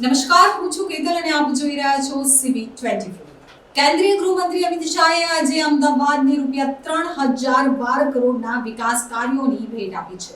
નમસ્કાર, હું છું કેતલ અને આપ જોઈ રહ્યા છો સીબી ટ્વેન્ટી કેન્દ્રીય ગૃહમંત્રી અમિત શાહે આજે અમદાવાદને રૂપિયા ત્રણ હજાર બાર કરોડના વિકાસ કાર્યોની ભેટ આપી છે.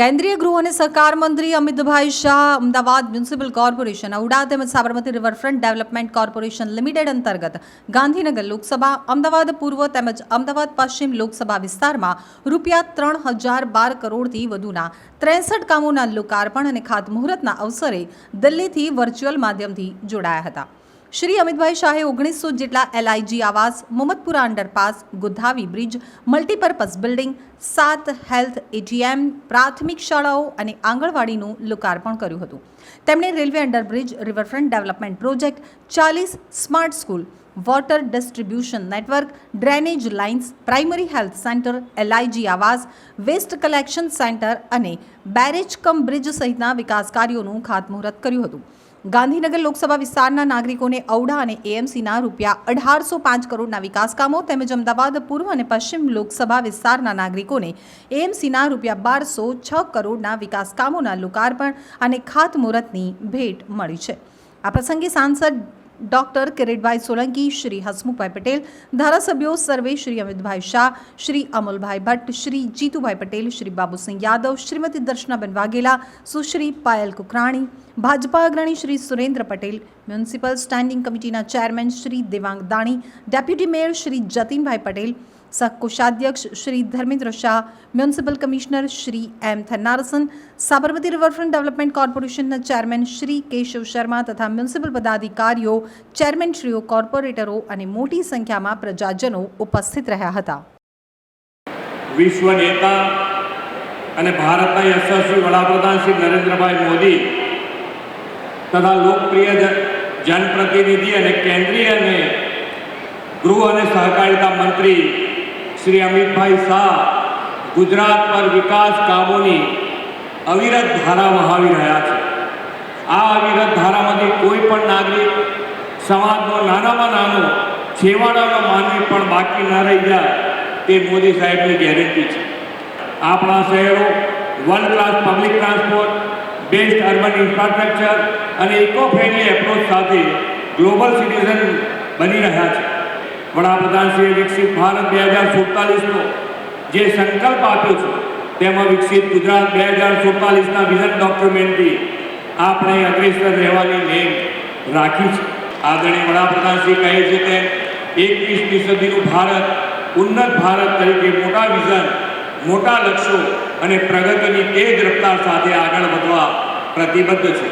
કેન્દ્રીય ગૃહ અને સહકાર મંત્રી અમિતભાઈ શાહ અમદાવાદ મ્યુનિસિપલ કોર્પોરેશન ઉડા તેમજ Sabarmati riverfront development corporation limited અંતર્ગત ગાંધીનગર લોકસભા, અમદાવાદ પૂર્વ તેમજ અમદાવાદ પશ્ચિમ લોકસભા વિસ્તારમાં રૂપિયા ત્રણ હજાર બાર કરોડથી વધુના ત્રેસઠ કામોના લોકાર્પણ અને ખાતમુહૂર્તના અવસરે દિલ્હીથી વર્ચ્યુઅલ માધ્યમથી જોડાયા હતા. શ્રી અમિતભાઈ શાહે ઓગણીસો જેટલા એલઆઈજી આવાસ Mohammadpura underpass Gudhavi bridge multipurpose building સાત હેલ્થ એટીએમ પ્રાથમિક શાળાઓ અને આંગણવાડીનું લોકાર્પણ કર્યું હતું. તેમણે railway underbridge riverfront development project ચાલીસ smart school water distribution network drainage lines primary health centre LIG આવાસ વેસ્ટ કલેક્શન સેન્ટર અને બેરેજ કમ બ્રિજ સહિતના વિકાસ કાર્યોનું ખાતમુહૂર્ત કર્યું હતું. ગાંધીનગર લોકસભા વિસ્તારના નાગરિકોને ઔડા અને એએમસીના રૂપિયા અઢારસો પાંચ કરોડના વિકાસ કામો તેમજ અમદાવાદ, પૂર્વ અને પશ્ચિમ લોકસભા વિસ્તારના નાગરિકોને એએમસીના રૂપિયા બારસો છ કરોડના વિકાસ કામોના લોકાર્પણ અને ખાતમુહૂર્તની ભેટ મળી છે. આ પ્રસંગે સાંસદ ડોક્ટર કિરીટભાઈ સોલંકી, શ્રી હસમુખભાઈ પટેલ, ધારાસભ્યો સર્વે શ્રી અમિતભાઈ શાહ, શ્રી અમલભાઈ ભટ્ટ, શ્રી જીતુભાઈ પટેલ, શ્રી બાબુસિંહ યાદવ, શ્રીમતી દર્શનાબેન વાઘેલા, સુશ્રી પાયલ કુકરાણી, ભાજપા અગ્રણી શ્રી સુરેન્દ્ર પટેલ, મ્યુનિસિપલ સ્ટેન્ડિંગ કમિટીના chairman Shri Devang Dani, deputy mayor Shri Jatinbhai Patel સહકોષાધ્યક્ષ Shri Dharmendra Shah municipal commissioner Shri M Thennarasan Sabarmati riverfront development કોર્પોરેશનના ચેરમેન શ્રી કેશવ શર્મા તથા મ્યુનિસિપલ પદાધિકારીઓ ચેરમેનશ્રીઓ કોર્પોરેટરો અને મોટી સંખ્યામાં પ્રજાજનો ઉપસ્થિત રહ્યા હતા વિશ્વ નેતા અને ભારતના યશસ્વી વડાપ્રધાન શ્રી નરેન્દ્રભાઈ મોદી તથા લોકપ્રિય જનપ્રતિનિધિ અને કેન્દ્રીય અને ગૃહ અને સહકારિતા મંત્રી શ્રી અમિતભાઈ શાહ ગુજરાત પર વિકાસ કામોની અવિરત ધારા વહાવી રહ્યા છે. આ અવિરત ધારામાંથી કોઈ પણ નાગરિક સમાજનો નાનામાં નાનો, છેવાડાનો માનવી પણ બાકી ન રહી જાય તે મોદી સાહેબની ગેરંટી છે. આપણા શહેરો world class public transport best urban infrastructure અને ઇકો ફ્રેન્ડલી એપ્રોચ સાથે ગ્લોબલ સિટીઝન બની રહ્યા છે. વડાપ્રધાનશ્રીએ વિકસિત ભારત બે હજાર સુડતાલીસનો જે સંકલ્પ આપ્યો છે, તેમાં વિકસિત ગુજરાત બે હજાર સુડતાલીસના વિઝન ડોક્યુમેન્ટથી આપણે અગ્રેસર રહેવાની નેમ રાખી છે. આદરણીય વડાપ્રધાનશ્રી કહે છે તેમ એકવીસમી સદીનું ભારત, ઉન્નત ભારત તરીકે મોટા વિઝન, મોટા લક્ષ્યો અને પ્રગતિની તેજ રફતાર સાથે આગળ વધવા પ્રતિબદ્ધ છે.